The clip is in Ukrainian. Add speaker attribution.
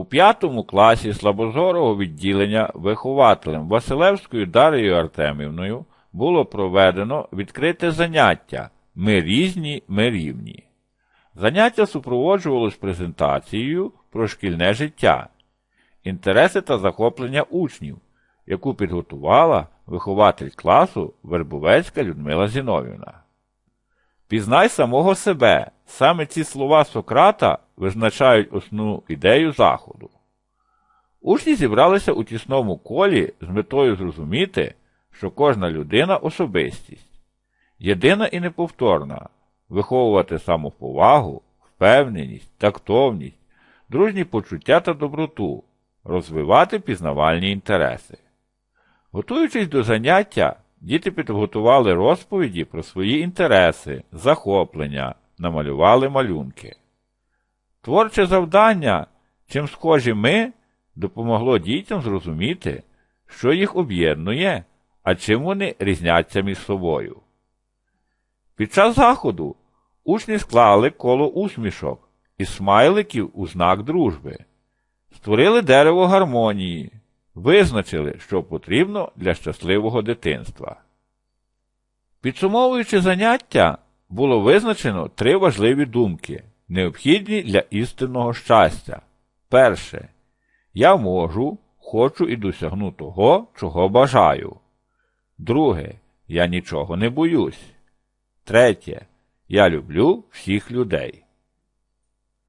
Speaker 1: У п'ятому класі слабозорого відділення вихователем Василевською Дарією Артемівною було проведено відкрите заняття Ми різні, ми рівні. Заняття супроводжувалось презентацією про шкільне життя, інтереси та захоплення учнів, яку підготувала вихователь класу Вербовецька Людмила Зіновівна. Пізнай самого себе. Саме ці слова Сократа визначають основну ідею заходу. Учні зібралися у тісному колі з метою зрозуміти, що кожна людина особистість, єдина і неповторна, виховувати самоповагу, впевненість, тактовність, дружні почуття та доброту, розвивати пізнавальні інтереси. Готуючись до заняття, діти підготували розповіді про свої інтереси, захоплення, намалювали малюнки. Творче завдання, чим схожі ми, допомогло дітям зрозуміти, що їх об'єднує, а чим вони різняться між собою. Під час заходу учні склали коло усмішок і смайликів у знак дружби, створили дерево гармонії, визначили, що потрібно для щасливого дитинства. Підсумовуючи заняття, було визначено три важливі думки, необхідні для істинного щастя. Перше. Я можу, хочу і досягну того, чого бажаю. Друге. Я нічого не боюсь. Третє. Я люблю всіх людей.